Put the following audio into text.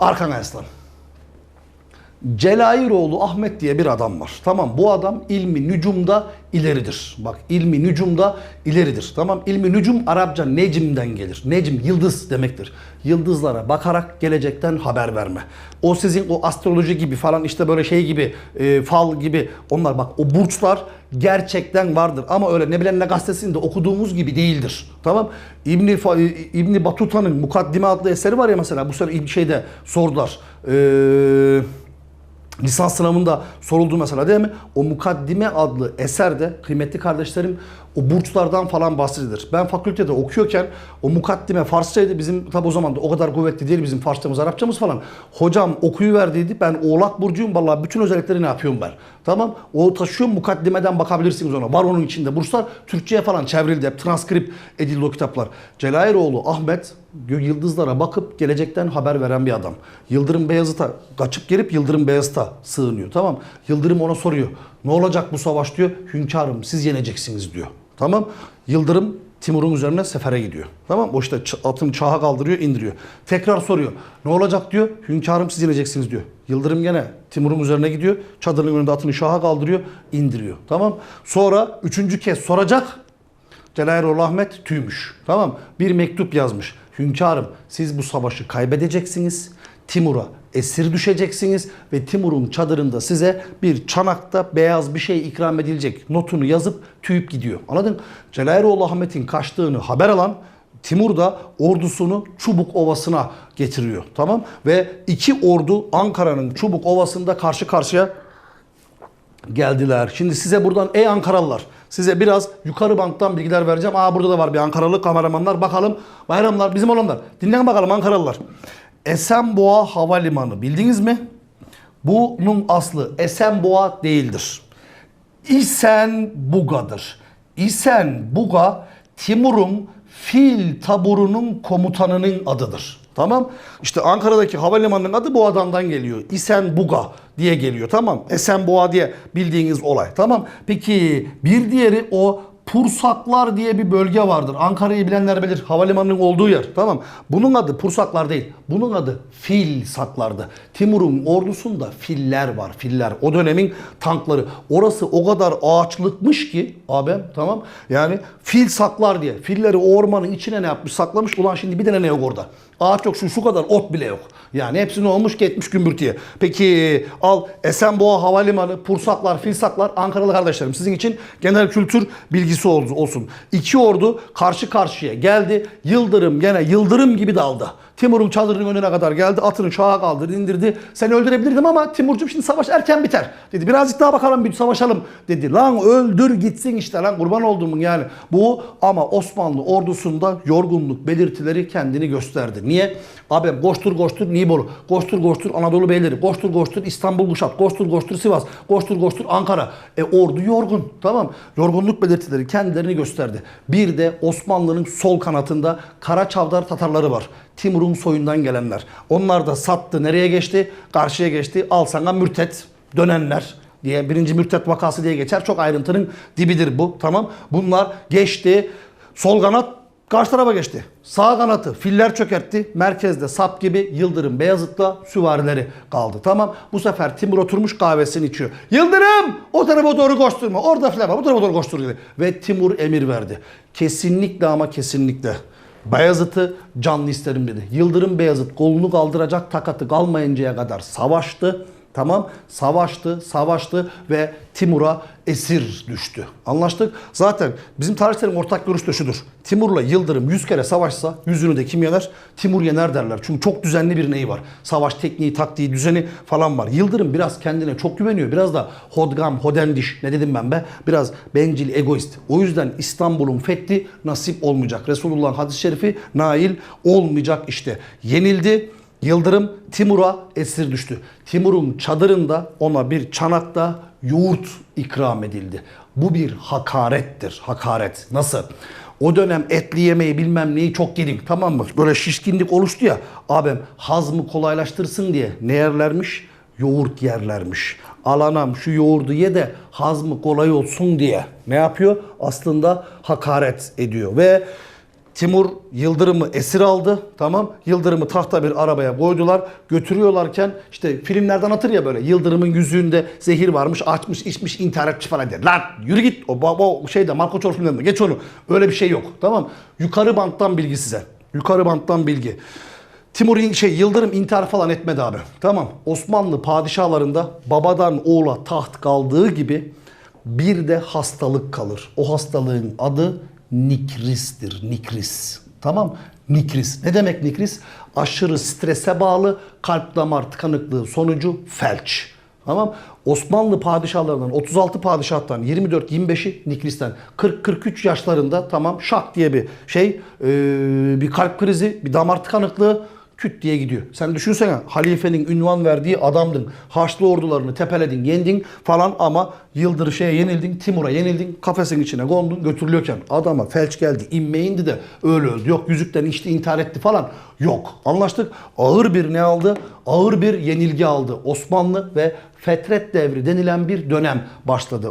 Arkana yaslan. Celairoğlu Ahmet diye bir adam var. Tamam bu adam ilmi nücumda ileridir. Bak ilmi nücumda ileridir. Tamam ilmi nücum Arapça necimden gelir. Necim yıldız demektir. Yıldızlara bakarak gelecekten haber verme. O sizin o astroloji gibi falan işte böyle şey gibi e, fal gibi onlar bak o burçlar gerçekten vardır. Ama öyle ne bilen ne gazetesinde okuduğumuz gibi değildir. Tamam İbni, İbni Batuta'nın Mukaddime adlı eseri var ya mesela bu sene şeyde sordular. Eee lisans sınavında soruldu mesela değil mi? O Mukaddime adlı eserde kıymetli kardeşlerim o burçlardan falan bahsedilir. Ben fakültede okuyorken o mukaddime Farsçaydı. Bizim tabi o zaman da o kadar kuvvetli değil bizim Farsçamız, Arapçamız falan. Hocam okuyuverdiydi. Ben Oğlak Burcu'yum. Vallahi bütün özellikleri ne yapıyorum ben. Tamam. O taşıyorum mukaddimeden bakabilirsiniz ona. Var onun içinde burçlar. Türkçe'ye falan çevrildi. Hep transkript edildi o kitaplar. Celayiroğlu Ahmet yıldızlara bakıp gelecekten haber veren bir adam. Yıldırım Beyazıt'a kaçıp gelip Yıldırım Beyazıt'a sığınıyor. Tamam. Yıldırım ona soruyor. Ne olacak bu savaş diyor. Hünkârım siz yeneceksiniz diyor. Tamam. Yıldırım Timur'un üzerine sefere gidiyor. Tamam O işte atını çaha kaldırıyor, indiriyor. Tekrar soruyor. Ne olacak diyor. Hünkârım siz yeneceksiniz diyor. Yıldırım gene Timur'un üzerine gidiyor. Çadırın önünde atını şaha kaldırıyor, indiriyor. Tamam. Sonra üçüncü kez soracak. Celayiroğlu Ahmet tüymüş. Tamam. Bir mektup yazmış. Hünkârım siz bu savaşı kaybedeceksiniz. Timur'a esir düşeceksiniz ve Timur'un çadırında size bir çanakta beyaz bir şey ikram edilecek notunu yazıp tüyüp gidiyor. Anladın? Celayiroğlu Ahmet'in kaçtığını haber alan Timur da ordusunu Çubuk Ovası'na getiriyor. Tamam? Ve iki ordu Ankara'nın Çubuk Ovası'nda karşı karşıya geldiler. Şimdi size buradan ey Ankaralılar size biraz yukarı banktan bilgiler vereceğim. Aa burada da var bir Ankaralı kameramanlar. Bakalım bayramlar bizim olanlar. Dinleyin bakalım Ankaralılar. Esenboğa Havalimanı bildiniz mi? Bunun aslı Esenboğa değildir. İsenbuga'dır. İsenbuga Timur'un fil taburunun komutanının adıdır. Tamam. İşte Ankara'daki havalimanının adı bu adamdan geliyor. İsenbuga diye geliyor. Tamam. Esenboğa diye bildiğiniz olay. Tamam. Peki bir diğeri o Pursaklar diye bir bölge vardır. Ankara'yı bilenler bilir. Havalimanının olduğu yer. Tamam. Bunun adı Pursaklar değil. Bunun adı Fil Saklardı. Timur'un ordusunda filler var. Filler. O dönemin tankları. Orası o kadar ağaçlıkmış ki abim tamam. Yani fil saklar diye. Filleri o ormanın içine ne yapmış saklamış. Ulan şimdi bir tane ne yok orada. Ağaç yok şu şu kadar ot bile yok. Yani hepsini olmuş gitmiş gümbürtüye. Peki al Esenboğa Havalimanı, Pursaklar, Filsaklar, Ankaralı kardeşlerim sizin için genel kültür bilgisi ol- olsun. İki ordu karşı karşıya geldi. Yıldırım gene yıldırım gibi daldı. Timur'un çadırının önüne kadar geldi. Atını çağa kaldırdı, indirdi. Seni öldürebilirdim ama Timurcuğum şimdi savaş erken biter. Dedi birazcık daha bakalım bir savaşalım dedi. Lan öldür gitsin işte lan kurban olduğumun yani. Bu ama Osmanlı ordusunda yorgunluk belirtileri kendini gösterdi. Niye? Abi koştur koştur Nibolu, koştur koştur Anadolu beyleri, koştur koştur İstanbul Kuşat, koştur koştur Sivas, koştur koştur Ankara. E ordu yorgun tamam. Yorgunluk belirtileri kendilerini gösterdi. Bir de Osmanlı'nın sol kanatında Karaçavdar Tatarları var. Timur'un soyundan gelenler. Onlar da sattı. Nereye geçti? Karşıya geçti. Al sana mürtet dönenler diye birinci mürtet vakası diye geçer. Çok ayrıntının dibidir bu. Tamam. Bunlar geçti. Sol kanat karşı tarafa geçti. Sağ kanatı filler çökertti. Merkezde sap gibi Yıldırım Beyazıt'la süvarileri kaldı. Tamam. Bu sefer Timur oturmuş kahvesini içiyor. Yıldırım o tarafa doğru koşturma. Orada filan var. Bu tarafa doğru koştur dedi. Ve Timur emir verdi. Kesinlikle ama kesinlikle. Bayezid'i canlı isterim dedi. Yıldırım Beyazıt kolunu kaldıracak takatı kalmayıncaya kadar savaştı. Tamam savaştı, savaştı ve Timur'a esir düştü. Anlaştık. Zaten bizim tarihçilerin ortak görüşü de şudur. Timur'la Yıldırım 100 kere savaşsa yüzünü de kim yener? Timur yener derler. Çünkü çok düzenli bir neyi var. Savaş tekniği, taktiği, düzeni falan var. Yıldırım biraz kendine çok güveniyor. Biraz da hodgam, hodendiş ne dedim ben be? Biraz bencil, egoist. O yüzden İstanbul'un fethi nasip olmayacak. Resulullah'ın hadis-i şerifi nail olmayacak işte. Yenildi. Yıldırım Timur'a esir düştü. Timur'un çadırında ona bir çanakta yoğurt ikram edildi. Bu bir hakarettir. Hakaret. Nasıl? O dönem etli yemeği bilmem neyi çok yedik tamam mı? Böyle şişkinlik oluştu ya. Abim hazmı kolaylaştırsın diye ne yerlermiş? Yoğurt yerlermiş. Alanam şu yoğurdu ye de hazmı kolay olsun diye. Ne yapıyor? Aslında hakaret ediyor ve Timur Yıldırım'ı esir aldı. Tamam. Yıldırım'ı tahta bir arabaya koydular. Götürüyorlarken işte filmlerden anlatır ya böyle Yıldırım'ın yüzüğünde zehir varmış, açmış, içmiş, intihar etmiş falan der. Lan yürü git. O, o şeyde Marco Çor filmlerinde geç onu. Öyle bir şey yok. Tamam. Yukarı banttan bilgi size. Yukarı banttan bilgi. Timur şey Yıldırım intihar falan etmedi abi. Tamam. Osmanlı padişahlarında babadan oğula taht kaldığı gibi bir de hastalık kalır. O hastalığın adı nikristir. Nikris. Tamam. Nikris. Ne demek nikris? Aşırı strese bağlı kalp damar tıkanıklığı sonucu felç. Tamam. Osmanlı padişahlarından 36 padişahtan 24-25'i Nikris'ten 40-43 yaşlarında tamam şak diye bir şey eee, bir kalp krizi bir damar tıkanıklığı küt diye gidiyor. Sen düşünsene halifenin ünvan verdiği adamdın. Haçlı ordularını tepeledin, yendin falan ama Yıldırı şeye yenildin, Timur'a yenildin, kafesin içine kondun, götürülüyorken adama felç geldi, inme indi de öyle öldü. Yok yüzükten içti, intihar etti falan. Yok. Anlaştık. Ağır bir ne aldı? Ağır bir yenilgi aldı. Osmanlı ve Fetret devri denilen bir dönem başladı.